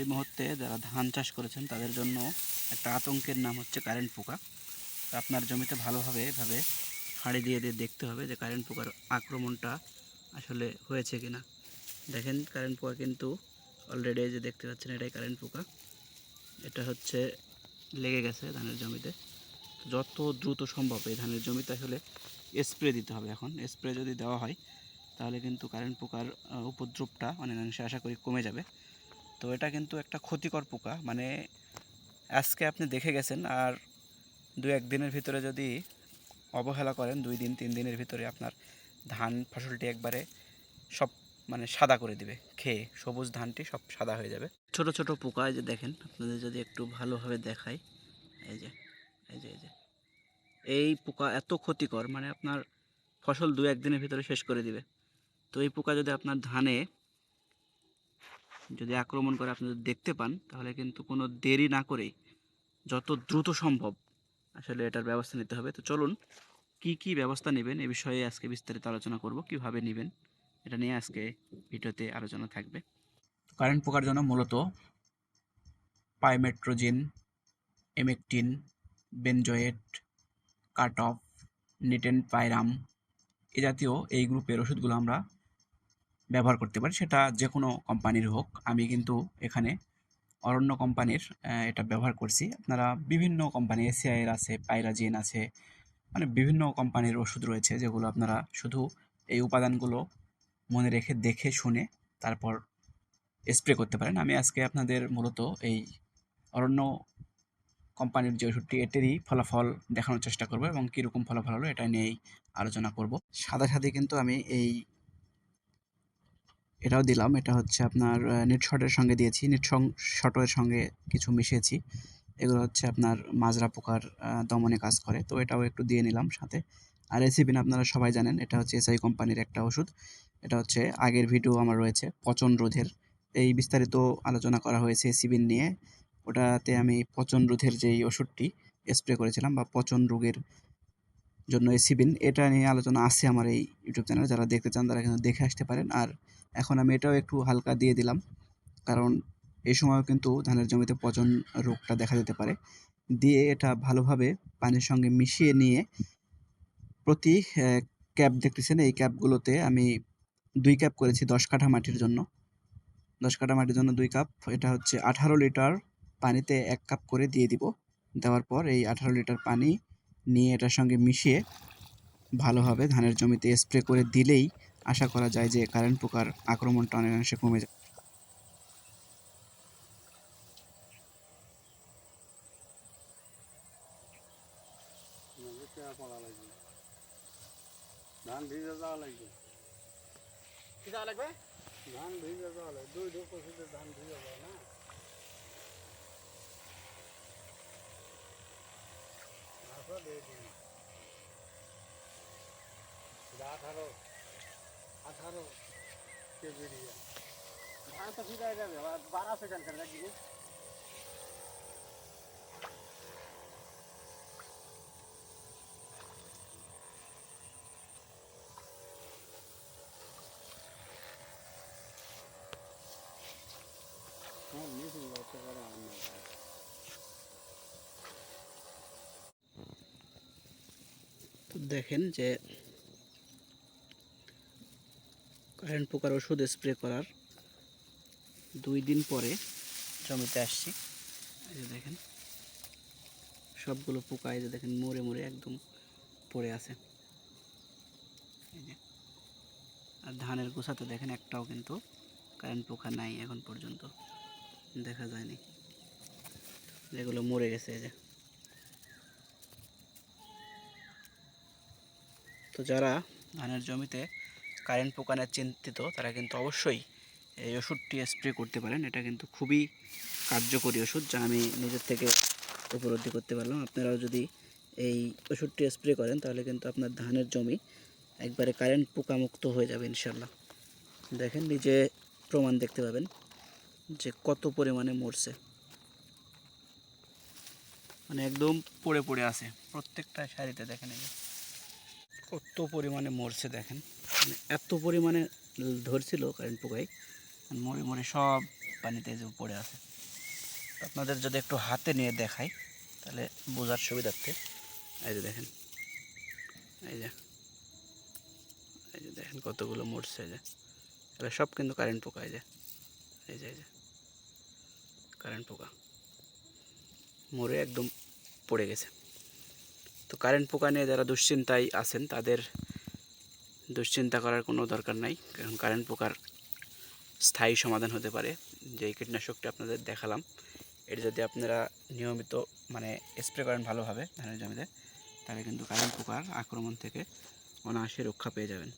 এই মুহূর্তে যারা ধান চাষ করেছেন, তাদের জন্য একটা আতঙ্কের নাম হচ্ছে কারেন্ট পোকা। আপনার জমিতে ভালোভাবে এভাবে হাঁড়ি দিয়ে দিয়ে দেখতে হবে যে কারেন্ট পোকার আক্রমণটা আসলে হয়েছে কি না দেখেন কারেন্ট পোকা কিন্তু অলরেডি যে দেখতে পাচ্ছেন, এটাই কারেন্ট পোকা। এটা হচ্ছে লেগে গেছে ধানের জমিতে। যত দ্রুত সম্ভব এই ধানের জমিতে আসলে স্প্রে দিতে হবে এখন। স্প্রে যদি দেওয়া হয়, তাহলে কিন্তু কারেন্ট পোকার উপদ্রবটা অনেকাংশে আশা করি কমে যাবে। তো এটা কিন্তু একটা ক্ষতিকর পোকা। মানে আজকে আপনি দেখে গেছেন আর দু একদিনের ভিতরে যদি অবহেলা করেন, দুই দিন, তিন দিনের ভিতরে আপনার ধান ফসলটি একবারে সব মানে সাদা করে দিবে। খেয়ে সবুজ ধানটি সব সাদা হয়ে যাবে। ছোট ছোট পোকা, এই যে দেখেন, আপনাদের যদি একটু ভালোভাবে দেখাই, এই যে এই যে এই যে, এই পোকা এত ক্ষতিকর মানে আপনার ফসল দু একদিনের ভিতরে শেষ করে দিবে। তো এই পোকা যদি আপনার ধানে যদি আক্রমণ করে আপনি যদি দেখতে পান, তাহলে কিন্তু কোনো দেরি না করেই যত দ্রুত সম্ভব আসলে এটার ব্যবস্থা নিতে হবে। তো চলুন, কি কি ব্যবস্থা নেবেন এ বিষয়ে আজকে বিস্তারিত আলোচনা করব, কীভাবে নেবেন এটা নিয়ে আজকে ভিডিওতে আলোচনা থাকবে। কারেন্ট পোকার জন্য মূলত pymetrozine, emamectin, benzoate cut off nitenpyram এ জাতীয় এই গ্রুপের ওষুধগুলো আমরা ব্যবহার করতে পারি, সেটা যে কোনো কোম্পানির হোক। আমি কিন্তু এখানে অরণ্য কোম্পানির এটা ব্যবহার করছি। আপনারা বিভিন্ন কোম্পানি এসিআইয়ের আছে পাইরাজিন আছে মানে বিভিন্ন কোম্পানির ওষুধ রয়েছে, যেগুলো আপনারা শুধু এই উপাদানগুলো মনে রেখে দেখে শুনে তারপর স্প্রে করতে পারেন। আমি আজকে আপনাদের মূলত এই অরণ্য কোম্পানির যে ওষুধটি, এটারই ফলাফল দেখানোর চেষ্টা করব এবং কীরকম ফলাফল হলো, এটা নিয়েই আলোচনা করব। সাদা সাথে কিন্তু আমি এই এটাও দিলাম। এটা হচ্ছে আপনার নেট শটের সঙ্গে দিয়েছি। নেট শটের সঙ্গে কিছু মিশিয়েছি। এগুলো হচ্ছে আপনার মাজরা পোকার দমনে কাজ করে। তো এটাও একটু দিয়ে নিলাম সাথে। আর এসিবিন আপনারা সবাই জানেন, এটা হচ্ছে এসআই কোম্পানির একটা ওষুধ। এটা হচ্ছে আগের ভিডিও আমার রয়েছে, পচন রোধের। এই বিস্তারিত আলোচনা করা হয়েছে এসিবিন নিয়ে। ওটাতে আমি পচন রোধের যেই ওষুধটি স্প্রে করেছিলাম বা পচন রোগের জন্য এসিবিন এটা নিয়ে আলোচনা আছে আমার এই ইউটিউব চ্যানেলে যারা দেখতে চান তারা কিন্তু দেখে আসতে পারেন। আর এখন আমি এটাও একটু হালকা দিয়ে দিলাম। কারণ এই সময়ও কিন্তু ধানের জমিতে পচন রোগটা দেখা যেতে পারে। দিয়ে এটা ভালোভাবে পানির সঙ্গে মিশিয়ে নিয়ে প্রতি ক্যাপ দেখতেছেন, এই ক্যাপগুলোতে আমি দুই ক্যাপ করেছি দশ কাঠা মাটির জন্য। দশ কাঠা মাটির জন্য দুই কাপ, এটা হচ্ছে আঠারো লিটার পানিতে এক কাপ করে দিয়ে দিব। দেওয়ার পর এই আঠারো লিটার পানি নিয়ে এটার সঙ্গে মিশিয়ে ভালোভাবে ধানের জমিতে স্প্রে করে দিলেই আশা করা যায় যে কারেন্ট পোকার আক্রমণটা অনেকাংশে কমে যাবে। ধান ভিজে যাওয়া লাগবে। কি যাওয়া লাগবে? ধান ভিজে যাওয়া লাগবে। দুই ঢোক ওষুধে ধান ভিজে যায় না। আসো দিয়ে দিন। এটা আঠারো আঠারো কেজি দিয়ে ধান তো ঠিক হয়ে যাবে আবার বাড়া সেখান করে দেখবি হ্যাঁ মিশিং করতে পারে অন্য তো দেখেন যে কারেন্ট পোকার ওষুধ স্প্রে করার দুই দিন পরে জমিতে আসছি। এই যে দেখেন, সবগুলো পোকা এই যে দেখেন মরে মরে একদম পড়ে আছে। এই যে, আর ধানের গোছাতে দেখেন একটাও কিন্তু কারেন্ট পোকা নাই এখন পর্যন্ত, দেখা যায়নি। যেগুলো মরে গেছে এই যে। তো যারা ধানের জমিতে কারেন্ট পোকানের চিন্তিত, তারা কিন্তু অবশ্যই এই ওষুধটি স্প্রে করতে পারেন। এটা কিন্তু খুবই কার্যকরী ওষুধ যা আমি নিজের থেকে উপলব্ধি করতে পারলাম। আপনারাও যদি এই ওষুধটি স্প্রে করেন, তাহলে কিন্তু আপনার ধানের জমি একবারে কারেন্ট পোকামুক্ত হয়ে যাবে ইনশাল্লাহ দেখেন, নিজে প্রমাণ দেখতে পাবেন যে কত পরিমাণে মরছে। মানে একদম পড়ে পড়ে আছে প্রত্যেকটা শাড়িতে দেখেন কত পরিমাণে মরছে, দেখেন। এত পরিমাণে ধরছিল কারেন্ট আর মরে মরে সব পানিতে যে পড়ে আছে। আপনাদের যদি একটু হাতে নিয়ে দেখাই, তাহলে বোঝার সুবিধার্থে। এই যে দেখেন, এই যে এই যে দেখেন কতগুলো মরছে যে। এগুলো সব কিন্তু কারেন্ট পোকা এই যে এই যে এই যে কারেন্ট পোকা মরে একদম পড়ে গেছে। তো কারেন্ট পোকা নিয়ে যারা দুশ্চিন্তায় আছেন, তাদের দুশ্চিন্তা করার কোনো দরকার নাই, কারণ কারেন্ট পোকার স্থায়ী সমাধান হতে পারে। যে কীটনাশকটা আপনাদের দেখালাম, এটা যদি আপনারা নিয়মিত মানে স্প্রে করেন ভালোভাবে ধানের জমিতে, তাহলে কিন্তু কারেন্ট পোকার আক্রমণ থেকে অনায়াসে রক্ষা পেয়ে যাবেন।